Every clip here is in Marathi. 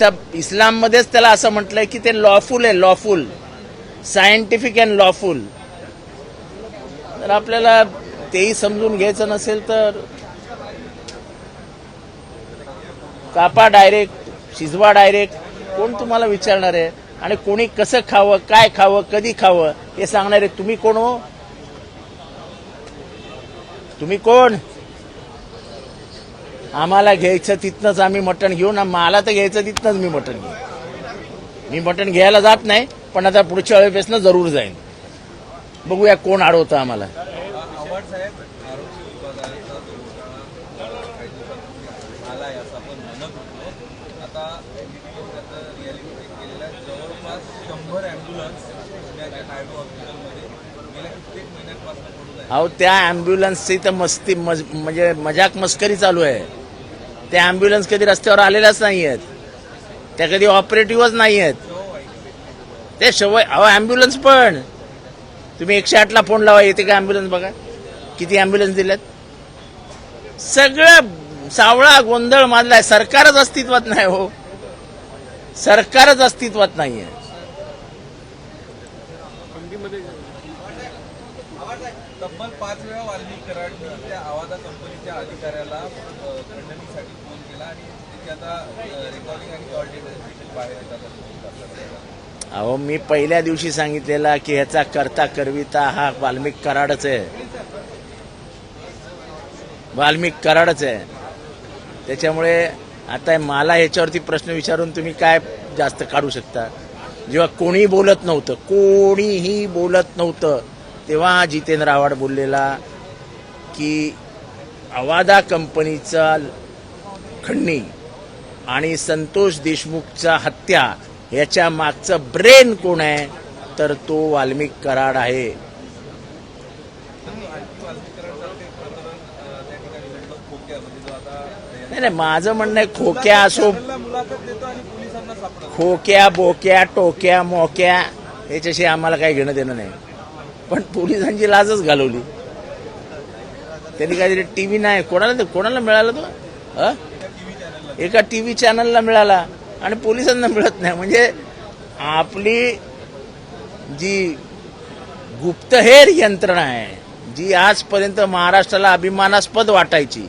त्या इस्लाममध्येच त्याला असं म्हटलंय की ते लॉफुल आहे लॉफुल सायंटिफिक अँड लॉफुल तर आपल्याला तेही समजून घ्यायचं नसेल तर कापा डायरेक्ट शिजवा डायरेक्ट कोण तुम्हाला विचारणार आहे? आणि कोणी कसं खावं काय खावं कधी खावं हे सांगणार आहे तुम्ही कोण हो? तुम्ही कोण? आम्हाला घ्यायचं तिथनंच आम्ही मटण घेऊ ना मला तर घ्यायचं तिथनंच मी मटण घेऊ मी मटण घ्यायला जात नाही पण आता पुढच्या वेळेपेसनं जरूर जाईन. बघूया कोण अडवतं आम्हाला. अहो त्या अँब्युलन्सची तर मस्ती म्हणजे मजाक मस्करी चालू आहे. त्या ॲम्ब्युलन्स कधी रस्त्यावर आलेल्याच नाही आहेत त्या कधी ऑपरेटिव्हच नाही आहेत ते शवय अहो ॲम्ब्युलन्स पण. तुम्ही एकशे आठला फोन लावा येते का ॲम्ब्युलन्स बघा. किती ॲम्ब्युलन्स दिल्यात सगळं सावळा गोंधळ माजलाय. सरकारच अस्तित्वात नाही हो. सरकारच अस्तित्वात नाही आहे तब्बल पाच वेळा वाल्मिक कराडनी त्या आवाजा कंपनीच्या अधिकाऱ्याला खंडणीसाठी फोन केला आणि त्याची आता रेकॉर्डिंग आणि ऑडिओ बाहेर येतात. अहो मी पहिल्या दिवशी सांगितलेला की ह्याचा करता करविता हा वाल्मिक कराडच आहे. वाल्मिक कराडच आहे. त्याच्यामुळे आता मला ह्याच्यावरती प्रश्न विचारून तुम्ही काय जास्त काढू शकता? जेव्हा कोणी बोलत नव्हतं कोणीही बोलत नव्हतं. तेव्हा जितेंद्र आव्हाड बोललेला की अवादा कंपनीचा खंडणी आणि संतोष देशमुखचा हत्या याच्या मागचं ब्रेन कोण आहे तर तो वाल्मिक कराड आहे. नाही नाही माझं म्हणणं आहे खोक्या असो खोक्या बोक्या टोक्या मोक्या याच्याशी आम्हाला काही घेणं देणं नाही. पण पोलिसांची लाजच घालवली. त्यांनी काहीतरी टी व्ही नाही. कोणाला कोणाला मिळाला तो? एका टी व्ही चॅनलला मिळाला आणि पोलिसांना मिळत नाही. म्हणजे आपली जी गुप्तहेर यंत्रणा आहे जी आजपर्यंत महाराष्ट्राला अभिमानास्पद वाटायची.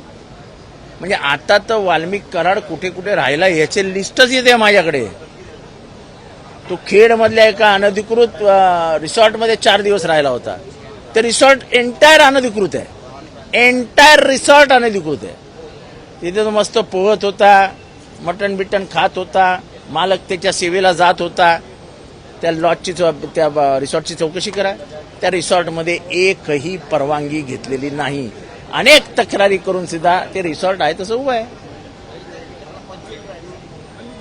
म्हणजे आता तर वाल्मिक कराड कुठे कुठे राहिला याचे लिस्टच येते माझ्याकडे. तो खेडमधल्या एका अनधिकृत रिसॉर्टमध्ये चार दिवस राहिला होता. ते रिसॉर्ट एंटायर अनधिकृत आहे. एंटायर रिसॉर्ट अनधिकृत आहे. तिथे तो मस्त पोहत होता मटण बिटन खात होता मालक त्याच्या सेवेला जात होता. त्या लॉजची त्या ब- रिसॉर्टची चौकशी करा. त्या रिसॉर्टमध्ये एकही परवानगी घेतलेली नाही. अनेक तक्रारी करून सुद्धा ते रिसॉर्ट आहे तसं उभं आहे.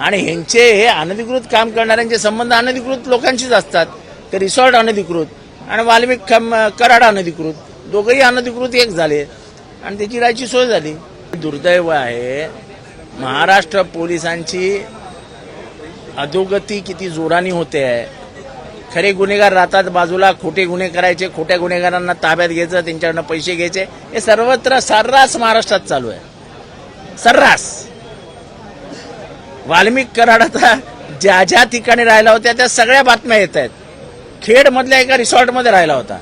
आणि ह्यांचे हे अनधिकृत काम करणाऱ्यांचे संबंध अनधिकृत लोकांशीच असतात ते रिसॉर्ट अनधिकृत आणि वाल्मिक खम- कराड अनधिकृत दोघंही अनधिकृत एक झाले. आणि त्याची राहायची सोय झाली. दुर्दैव आहे महाराष्ट्र पोलिसांची अधोगती किती जोरानी होते. आहे खरे गुन्हेगार राहतात बाजूला खोटे गुन्हे करायचे खोट्या गुन्हेगारांना ताब्यात घ्यायचं त्यांच्याकडनं पैसे घ्यायचे. हे सर्वत्र सर्रास महाराष्ट्रात चालू आहे. सर्रास. वाल्मिक कराड आता ज्या ज्या ठिकाणी राहिला होत्या त्या सगळ्या बातम्या येत आहेत. खेडमधल्या एका रिसॉर्टमध्ये राहिला होता.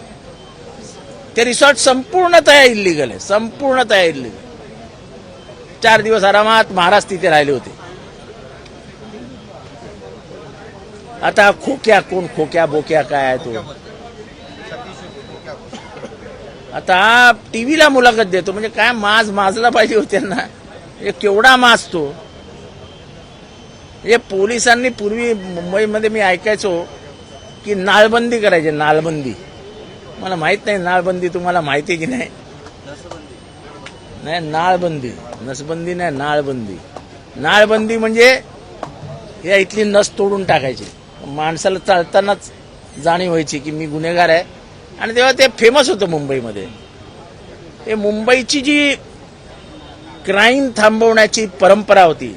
ते रिसॉर्ट संपूर्णतः इलिगल आहे संपूर्णतः इलिगल चार दिवस आरामात महाराज तिथे राहिले होते. आता खोक्या कोण खोक्या बोक्या काय आहे तो? आता टीव्हीला मुलाखत देतो म्हणजे काय माज माजला पाहिजे होते ना हे केवढा माजतो हे पोलिसांनी पूर्वी मुंबईमध्ये मी ऐकायचो की नाळबंदी करायची नाळबंदी मला माहीत नाही नाळबंदी तुम्हाला माहिती आहे की नाही? नाही नाळबंदी नसबंदी नाही नाळबंदी नाळबंदी म्हणजे या इथली नस तोडून टाकायची. माणसाला चालतानाच जाणीव व्हायची की मी गुन्हेगार आहे. आणि तेव्हा ते फेमस होतं मुंबईमध्ये. हे मुंबईची जी क्राईम थांबवण्याची परंपरा होती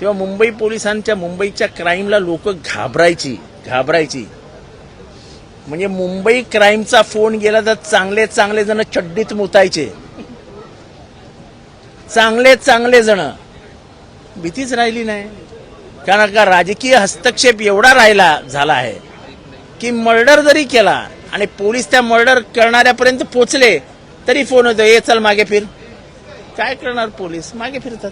तेव्हा मुंबई पोलिसांच्या मुंबईच्या क्राईमला लोक घाबरायची घाबरायची. म्हणजे मुंबई क्राईमचा फोन गेला तर चांगले चांगले जण चड्डीत मुतायचे. चांगले चांगले जण. भीतीच राहिली नाही. कारण का राजकीय हस्तक्षेप एवढा राहिला झाला आहे की मर्डर जरी केला आणि पोलीस त्या मर्डर करणाऱ्यापर्यंत पोचले तरी फोन होतो ये चल मागे फिर. काय करणार पोलीस? मागे फिरतात.